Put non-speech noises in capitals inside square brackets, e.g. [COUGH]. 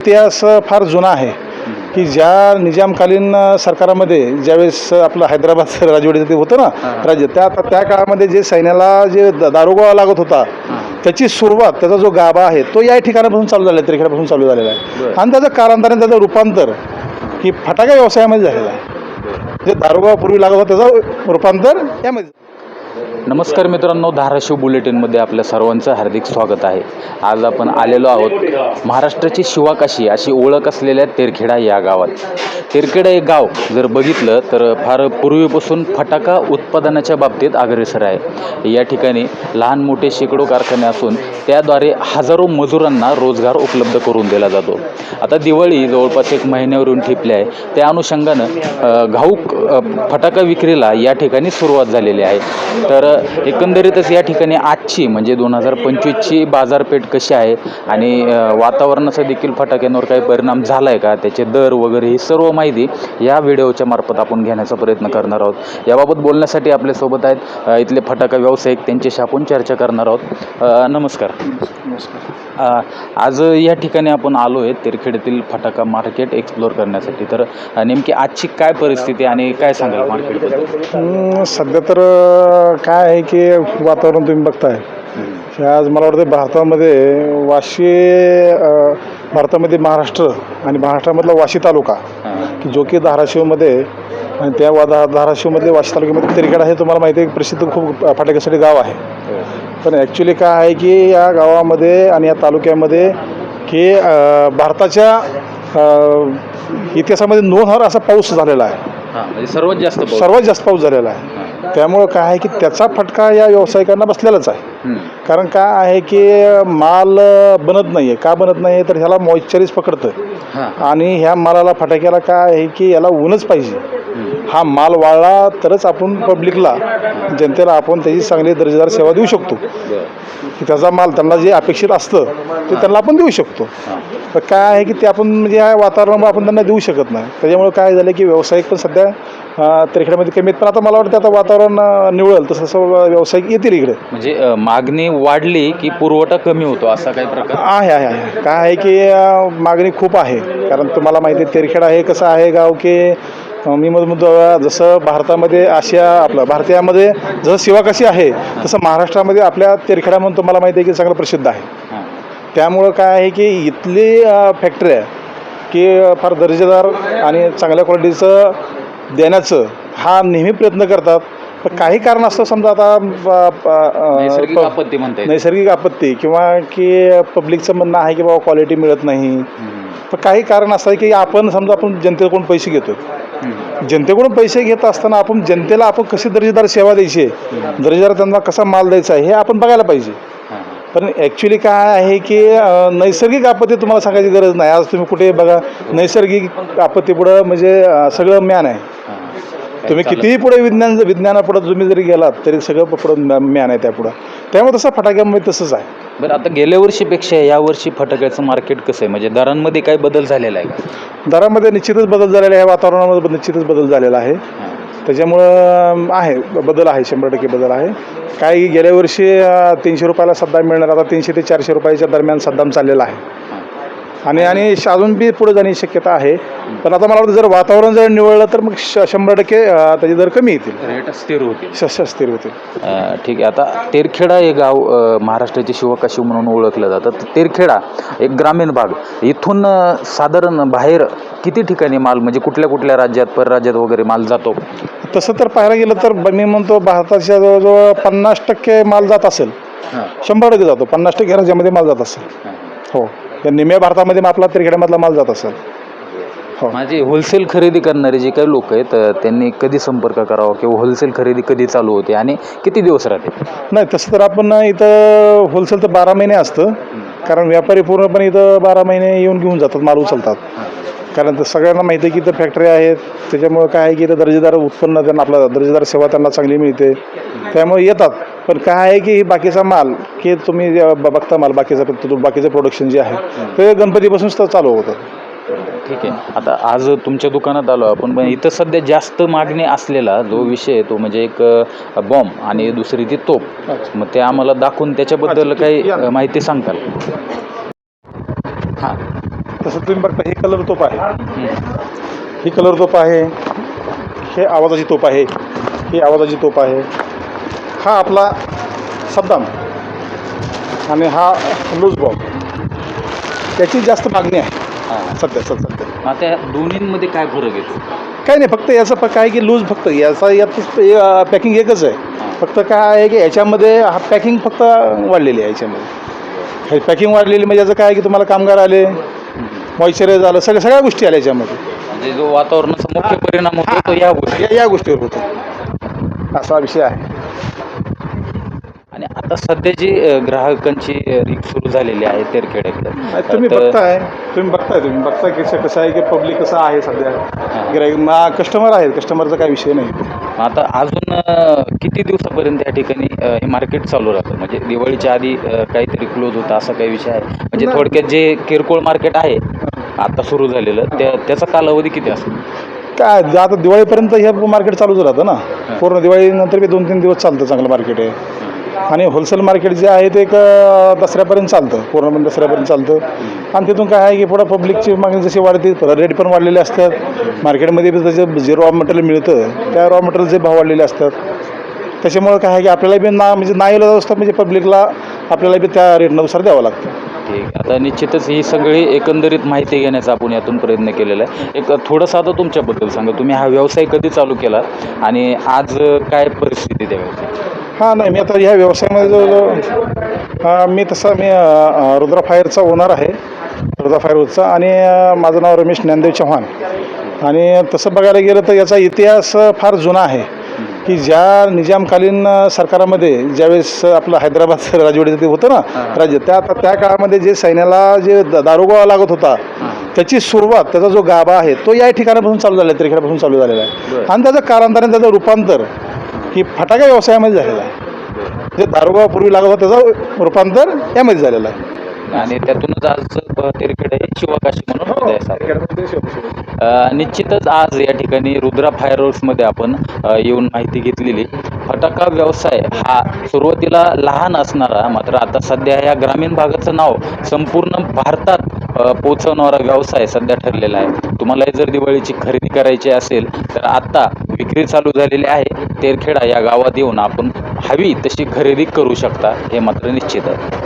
इतिहास फार जुना आहे. की ज्या निजामकालीन सरकारामध्ये ज्यावेळेस आपलं हैदराबाद [LAUGHS] राजवाडीचं ते होतं ना राज्य त्या त्या काळामध्ये जे सैन्याला जे द- दारुगोळा लागत होता त्याची सुरुवात त्याचा जो गाभा आहे तो या ठिकाणापासून चालू झाला आहे त्रिखेड्यापासून चालू झालेला आहे. आणि त्याचं कालांतराने त्याचं रूपांतर की फटाका व्यवसायामध्ये झालेलं आहे. जे दारुगोळा पूर्वी लागत होता त्याचं रूपांतर यामध्ये नमस्कार मित्रांनो धाराशिव बुलेटिनमध्ये आपल्या सर्वांचं हार्दिक स्वागत आहे. आज आपण आलेलो आहोत महाराष्ट्राची शिवाकाशी अशी ओळख असलेल्या तेरखेडा या गावात. तेरखेडा हे गाव जर बघितलं तर फार पूर्वीपासून फटाका उत्पादनाच्या बाबतीत अग्रेसर आहे. या ठिकाणी लहान मोठे शेकडो कारखाने असून त्याद्वारे हजारो मजुरांना रोजगार उपलब्ध करून दिला जातो. आता दिवाळी जवळपास एक महिन्यावर येऊन ठेपली आहे. त्या अनुषंगानं घाऊक फटाका विक्रीला या ठिकाणी सुरुवात झालेली आहे. तर एकंदरीतच या ठिकाणी आजची म्हणजे दोन हजार पंचवीसची बाजारपेठ कशी आहे आणि वातावरणाचा देखील फटाक्यांवर काही परिणाम झाला आहे का? त्याचे दर वगैरे ही सर्व माहिती या व्हिडिओच्या मार्फत आपण घेण्याचा प्रयत्न करणार आहोत. याबाबत बोलण्यासाठी आपल्यासोबत आहेत इथले फटाका व्यावसायिक त्यांच्याशी आपण चर्चा करणार आहोत. नमस्कार. आज या ठिकाणी आपण आलो आहे तेरखेड्यातील फटाका मार्केट एक्सप्लोअर करण्यासाठी. तर नेमकी आजची काय परिस्थिती आणि काय सांगाल मार्केट सध्या तर काय आहे की वातावरण तुम्ही बघताय. आज मला वाटतं भारतामध्ये वाशी भारतामध्ये महाराष्ट्र आणि महाराष्ट्रामधला वाशी तालुका की जो की धाराशिवमध्ये आणि त्या वा धा धाराशिवमधले वाशी तालुक्यामध्ये तेरखेड आहे तुम्हाला माहिती आहे प्रसिद्ध खूप फटाक्यासाठी गाव आहे. पण ॲक्च्युली काय आहे की या गावामध्ये आणि या तालुक्यामध्ये की भारताच्या इतिहासामध्ये नोंद होणार असा पाऊस झालेला आहे. हां म्हणजे सर्वात जास्त. सर्वात जास्त पाऊस झालेला आहे. त्यामुळं काय आहे की त्याचा फटका या व्यावसायिकांना बसलेलाच आहे. कारण काय आहे की माल बनत नाही आहे का बनत नाही आहे तर ह्याला मॉइश्चरीज पकडतं आणि ह्या मालाला फटाक्याला काय आहे की याला ऊनच पाहिजे. हा माल वाळला तरच आपण पब्लिकला जनतेला आपण त्याची चांगली दर्जेदार सेवा देऊ शकतो. की त्याचा माल त्यांना जे अपेक्षित असतं ते त्यांना आपण देऊ शकतो. तर काय आहे की ते आपण म्हणजे या वातावरणामुळे आपण त्यांना देऊ शकत नाही. त्याच्यामुळे काय झालं की व्यावसायिक पण सध्या अं, तरीखेड्यामध्ये कमीत पण आता मला वाटतं आता वातावरण अं, निवळेल तसं तसं व्यावसायिक येतील इकडे. म्हणजे अ, मागणी वाढली की पुरवठा कमी होतो असा काही प्रकार? आहे आहे आहे. काय आहे की अं, मागणी खूप आहे. कारण तुम्हाला माहिती आहे तेरखेडा हे कसं आहे गाव की अं, मी म्हणतो जसं भारतामध्ये आशिया आपलं भारतीयामध्ये जसं शिवाकाशी आहे तसं महाराष्ट्रामध्ये आपल्या तेरखेडा म्हणून तुम्हाला माहिती आहे की चांगलं प्रसिद्ध आहे. हां. त्यामुळं काय आहे की इथली फॅक्टऱ्या की अ, फार दर्जेदार आणि चांगल्या क्वालिटीचं देण्याचं हा नेहमी प्रयत्न करतात पण काही कारण असतं समजा आता ब- नैसर्गिक प- आपत्ती म्हणता येईल नैसर्गिक आपत्ती किंवा की पब्लिकचं म्हणणं आहे की बाबा क्वालिटी मिळत नाही हम्म. पण काही कारण असतं की आपण समजा आपण जनतेकडून पैसे घेतो हम्म. जनतेकडून पैसे घेत असताना आपण जनतेला आपण कशी दर्जेदार सेवा द्यायची आहे दर्जेदार त्यांना कसा माल द्यायचा आहे हे आपण बघायला पाहिजे हां. पण ॲक्च्युली काय आहे की अ, नैसर्गिक आपत्ती तुम्हाला सांगायची गरज नाही आज तुम्ही कुठे बघा नैसर्गिक आपत्तीपुढं म्हणजे अ, सगळं म्यान आहे. तुम्ही. कितीही पुढे विज्ञान विज्ञानापुढं तुम्ही जरी गेलात तरी सगळं पुढं म्या- म्यान आहे त्यापुढं त्यामुळे तसं फटाक्यामध्ये तसंच आहे. बरं आता गेल्या वर्षीपेक्षा या वर्षी फटाक्याचं मार्केट कसं आहे? म्हणजे दरांमध्ये काय बदल झालेला आहे का? दरामध्ये निश्चितच बदल झालेला आहे. वातावरणामध्ये निश्चितच बदल झालेला आहे. त्याच्यामुळं आहे. बदल आहे. शंभर टक्के बदल आहे. काही गेल्या वर्षी अ, तीनशे रुपयाला सद्दाम मिळणार. आता तीनशे ते चारशे रुपयाच्या दरम्यान सद्दाम चाललेला आहे. आणि आणि अजून बी पुढे जाण्याची शक्यता आहे. पण आता मला वाटतं जर वातावरण जर निवळलं तर मग श शंभर टक्के त्याचे दर कमी येतील. रेट स्थिर होते श- स्थिर होतील. अ, ठीक आहे. आता तेरखेडा हे गाव अ, महाराष्ट्राची शिवकाशी म्हणून ओळखलं जातं. तर तेरखेडा एक ग्रामीण भाग इथून अ, साधारण बाहेर किती ठिकाणी माल म्हणजे कुठल्या कुठल्या राज्यात परराज्यात वगैरे माल जातो? तसं तर पाहायला गेलं तर ब- मी म्हणतो भारताच्या जवळजवळ पन्नास टक्के माल जात असेल. शंभर टक्के जातो. पन्नास टक्के राज्यामध्ये माल जात असेल. हो. तर निम्या भारतामध्ये आपला तिरखेड्यामधला माल जात असेल. हो. माझे होलसेल खरेदी करणारे जे काही लोक आहेत त्यांनी कधी संपर्क करावा किंवा होलसेल खरेदी कधी चालू होते आणि किती दिवस राहते? नाही तसं तर आपण इथं होलसेल तर बारा महिने असतं. कारण व्यापारी पूर्णपणे इथं बारा महिने येऊन घेऊन जातात माल उचलतात. कारण तर सगळ्यांना माहिती आहे की इथं फॅक्टरी आहेत त्याच्यामुळं काय आहे की इथं दर्जेदार उत्पन्न त्यांना आपला दर्जेदार सेवा त्यांना चांगली मिळते. त्यामुळे येतात. पण काय आहे की बाकीचा माल की तुम्ही बघता माल बाकीचं बाकीचं प्रोडक्शन जे आहे ते गणपतीपासूनच तर चालू होतं. ठीक आहे. आता आज तुमच्या दुकानात आलो आपण पण इथं सध्या जास्त मागणी असलेला जो विषय आहे तो म्हणजे एक बॉम्ब आणि दुसरी ती तोप मग ते आम्हाला दाखवून त्याच्याबद्दल काही माहिती सांगताल? हां. तसं तुम्ही बघता हे कलर तोप आहे. ही कलर तोप आहे. हे आवाजाची तोप आहे. ही आवाजाची तोप आहे. हा आपला सद्दाम. आणि हा लूज बॉम्ब त्याची जास्त मागणी आहे. हां. सध्या सध्या सध्या. आता दोन्हींमध्ये काय फरक येतो काही नाही फक्त याचं फ- काय की लूज फक्त. याचा यात पॅकिंग एकच आहे. फक्त काय आहे की याच्यामध्ये हा पॅकिंग फक्त वाढलेली आहे याच्यामध्ये. हे पॅकिंग वाढलेली म्हणजे याचं काय की तुम्हाला कामगार आले मॉइश्चरायझर आलं सगळ्या सगळ्या गोष्टी आल्या याच्यामध्ये. म्हणजे जो वातावरणाचा मुख्य परिणाम होतो तो या गोष्टी. या या गोष्टीवर होतो. असा विषय आहे. आता सध्या जी अ, ग्राहकांची रीक सुरू झालेली आहे तेरखेड्याकडे नाही, तुम्ही तर- बघताय तुम्ही बघताय तुम्ही बघताय कसं कसं आहे की पब्लिक कसं आहे सध्या. गिराईक कस्टमर आहेत कस्टमरचा काही विषय नाही. आता अजून अ, किती दिवसापर्यंत या ठिकाणी अ, हे मार्केट चालू राहतं? म्हणजे दिवाळीच्या आधी अ, काहीतरी क्लोज होतं असा काही विषय आहे? म्हणजे नाही. थोडक्यात जे किरकोळ मार्केट आहे आता सुरू झालेलं त्या त्याचा कालावधी किती असेल? काय आता दिवाळीपर्यंत हे मार्केट चालूच राहतं ना. पूर्ण दिवाळीनंतर बी दोन तीन दिवस चालतं चांगलं मार्केट आहे आणि होलसेल मार्केट जे आहे ते एक दसऱ्यापर्यंत चालतं. पूर्णपणे दसऱ्यापर्यंत चालतं. आणि तिथून काय आहे की पुढं पब्लिकची मागणी जशी वाढते रेट पण वाढलेले असतात. मार्केटमध्ये बी त्याचं जे रॉ मटेरियल मिळतं त्या रॉ मटेरियलचे भाव वाढलेले असतात. त्याच्यामुळं काय आहे की आपल्याला बी ना म्हणजे नाही असतं म्हणजे पब्लिकला आपल्याला बी त्या रेटनुसार द्यावं लागतं. ठीक आता निश्चितच ही सगळी एकंदरीत माहिती घेण्याचा आपण यातून प्रयत्न केलेला आहे. एक थोडंसं आता तुमच्याबद्दल सांगा. तुम्ही हा व्यवसाय कधी चालू केला? आणि आज काय परिस्थिती त्या हां नाही मी आता ह्या व्यवसायामध्ये जो हां मी तसा मी रुद्रा फायरचा ओनर आहे रुद्रा फायरचा आणि माझं नाव रमेश ज्ञानदेव चव्हाण. आणि तसं बघायला गेलं तर याचा इतिहास फार जुना आहे की ज्या निजामकालीन सरकारामध्ये ज्यावेळेस आपलं हैदराबाद [LAUGHS] राजवाडे ते होतं ना राज्य त्या त्या काळामध्ये जे सैन्याला जे दारुगोळा लागत होता त्याची सुरुवात त्याचा जो गाभा आहे तो या ठिकाणापासून चालू झाला आहे त्रिखेड्यापासून चालू झालेला आहे. आणि त्याचं कालांतराने त्याचं रूपांतर ही फटाका व्यवसायामध्ये झालेलं आहे. जे दारुगोळा पूर्वी लागत होता त्याचं रूपांतर यामध्ये झालेलं आहे. आणि त्यातूनच आज तेरखेडे शिवकाशी म्हणून. अ, निश्चितच आज या ठिकाणी रुद्रा फायरमध्ये आपण येऊन माहिती घेतलेली. फटाका व्यवसाय हा सुरुवातीला लहान असणारा मात्र आता सध्या या ग्रामीण भागाचं नाव संपूर्ण भारतात अ, पोहोचवणारा व्यवसाय सध्या ठरलेला आहे. तुम्हाला जर दिवाळीची खरेदी करायची असेल तर आत्ता विक्री चालू झालेली आहे. तेरखेडा या गावात येऊन आपण हवी तशी खरेदी करू शकता हे मात्र निश्चित आहे.